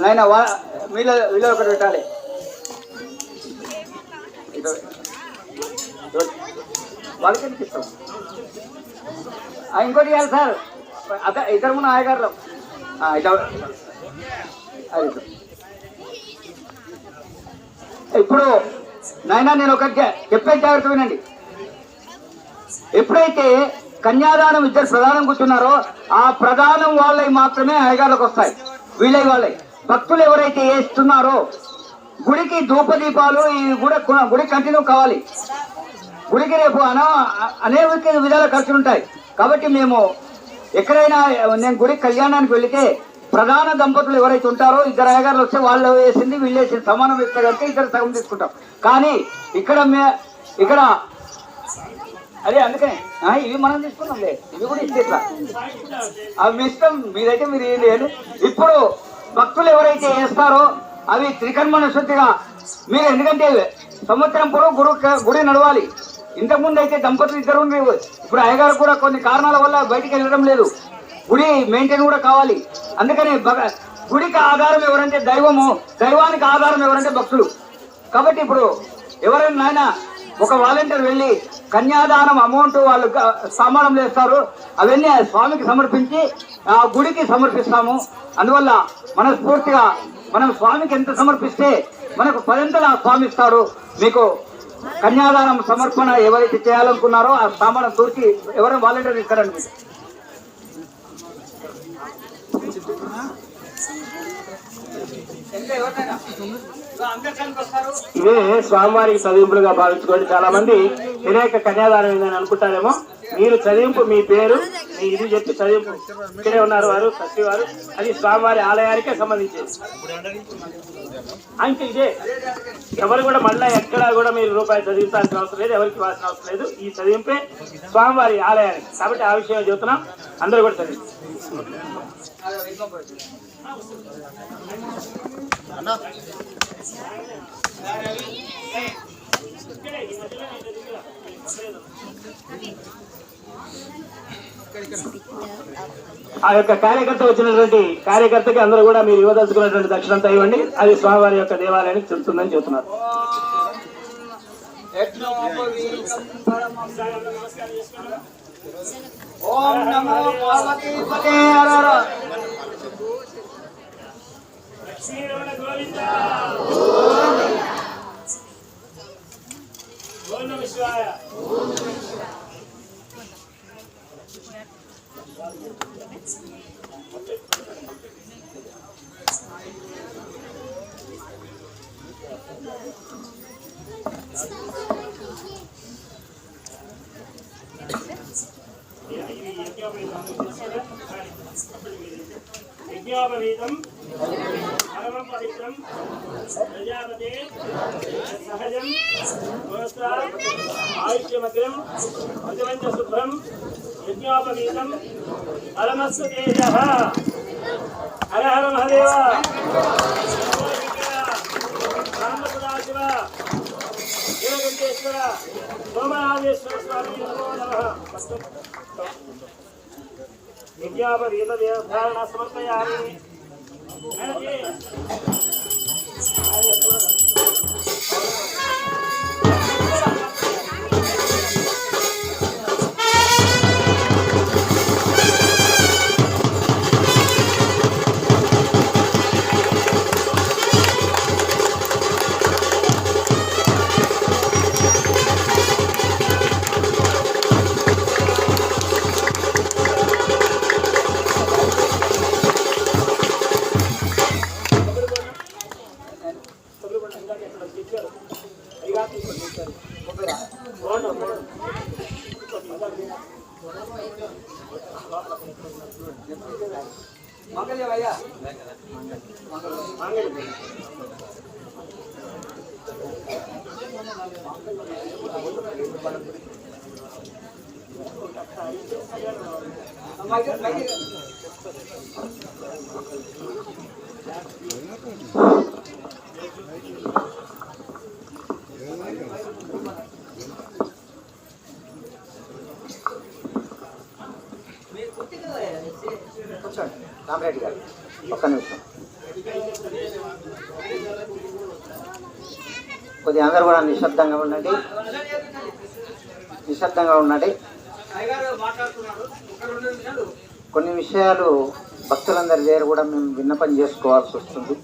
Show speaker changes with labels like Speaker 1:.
Speaker 1: నాయన వా వీళ్ళ వీళ్ళ ఒకటి పెట్టాలి. వాళ్ళకి ఇస్తాం? ఆ, ఇంకోటి ఇవ్వాలి సార్. అదే ఇద్దరు ముందు ఆయగారులు అది ఇప్పుడు నాయన నేను ఒక చెప్పే జాగ్రత్త వినండి. ఎప్పుడైతే కన్యాదానం ఇద్దరు ప్రధానం కూర్చున్నారో ఆ ప్రధానం వాళ్ళవి మాత్రమే అయ్యగాళ్ళకి వస్తాయి. వీళ్ళవి వాళ్ళవి భక్తులు ఎవరైతే వేస్తున్నారో గుడికి ధూపదీపాలు ఇవి గుడి గుడి కంటిన్యూ కావాలి. గుడికి రేపు అన అనేక విధాల ఖర్చులు ఉంటాయి కాబట్టి మేము ఎక్కడైనా నేను గుడి కళ్యాణానికి వెళితే ప్రధాన దంపతులు ఎవరైతే ఉంటారో ఇద్దరు అయ్యగారులు వస్తే వాళ్ళు వేసింది వీళ్ళు వేసింది సమానం ఇస్తే కనుక ఇద్దరు సగం తీసుకుంటాం. కానీ ఇక్కడ మే ఇక్కడ అదే అందుకనే ఇవి మనం తీసుకున్నాంలే. ఇవి కూడా ఇస్తే ఇట్లా అవి మీ ఇష్టం మీదైతే మీరు ఏం లేదు ఇప్పుడు భక్తులు ఎవరైతే వేస్తారో అవి త్రికర్మణ శుద్ధిగా. మీరు ఎందుకంటే సంవత్సరం పొడవు గురు గుడి నడవాలి. ఇంతకుముందు అయితే దంపతులు ఇద్దరు ఇప్పుడు అయ్యగారు కూడా కొన్ని కారణాల వల్ల బయటికి వెళ్ళడం లేదు. గుడి మెయింటైన్ కూడా కావాలి. అందుకని భగ- గుడికి ఆధారం ఎవరంటే దైవము దైవానికి ఆధారం ఎవరంటే భక్తులు. కాబట్టి ఇప్పుడు ఎవరైనా నాయన ఒక వాలంటీర్ వెళ్ళి కన్యాదానం అమౌంట్ వాళ్ళు సమానం చేస్తారు. అవన్నీ ఆ స్వామికి సమర్పించి ఆ గుడికి సమర్పిస్తాము. అందువల్ల మనస్ఫూర్తిగా మనం స్వామికి ఎంత సమర్పిస్తే మనకు పదంతలు ఆ స్వామి ఇస్తారు మీకు కన్యాదానం సమర్పణ ఎవరైతే చేయాలనుకున్నారో ఆ సామానం తూర్చి ఎవరైనా వాలంటీర్ ఇస్తారండి.
Speaker 2: ఇవే స్వామివారికి చదివింపులుగా భావించుకోండి. చాలా మంది వినాయక కన్యాదానం ఏందని అనుకుంటారేమో. మీరు చదివింపు మీ పేరు మీ ఇది చెప్పి చదివింపు. ఇక్కడే ఉన్నారు వారు సత్య వారు. అది స్వామివారి ఆలయానికే సంబంధించేది. ఆ, ఇదే. ఎవరు కూడా మళ్ళా ఎక్కడా కూడా మీరు రూపాయి చదివించాల్సిన అవసరం లేదు ఎవరికి ఇవ్వాల్సిన అవసరం లేదు. ఈ చదివింపే స్వామివారి ఆలయానికి. కాబట్టి ఆ విషయం చెబుతున్నాం. అందరూ కూడా చదివి ఆ యొక్క కార్యకర్త వచ్చినటువంటి కార్యకర్తకి అందరూ కూడా మీరు ఇవ్వదలుచుకున్నటువంటి దక్షిణంతా ఇవ్వండి. అది స్వామివారి యొక్క దేవాలయానికి చెప్తుందని చెబుతున్నారు.
Speaker 1: ఓం నమో పార్వతీ పతే హర హర.
Speaker 2: యజ్ఞోపవీతం పరమం పవిత్రం ప్రజాపతే సహజం గోస్త్ర ఆయుష్యమగ్రం భగవంత శుభ్రం యజ్ఞోపవీతం పరమస్సు తేజ హర హర మహదేవ రామసదాశివ దేవగంటేశ్వర సోమనాథేశ్వర స్వామి हाँ, विद्यापरेतदेवधारणा समर्पयामि నమో నమః విద్యాపరీత దేవధారణ సమర్పయామి
Speaker 1: మంగళం అయ్యా మైక్- మైక్- కూర్చోండి. రామరెడ్డి గారు
Speaker 3: ఒక్క నిమిషం. కొద్దిగా అందరూ కూడా నిశ్శబ్దంగా ఉండండి. నిశ్శబ్దంగా ఉండండి. కొన్ని విషయాలు భక్తులందరి దగ్గర కూడా మేము విన్నపం చేసుకోవాల్సి వస్తుంది.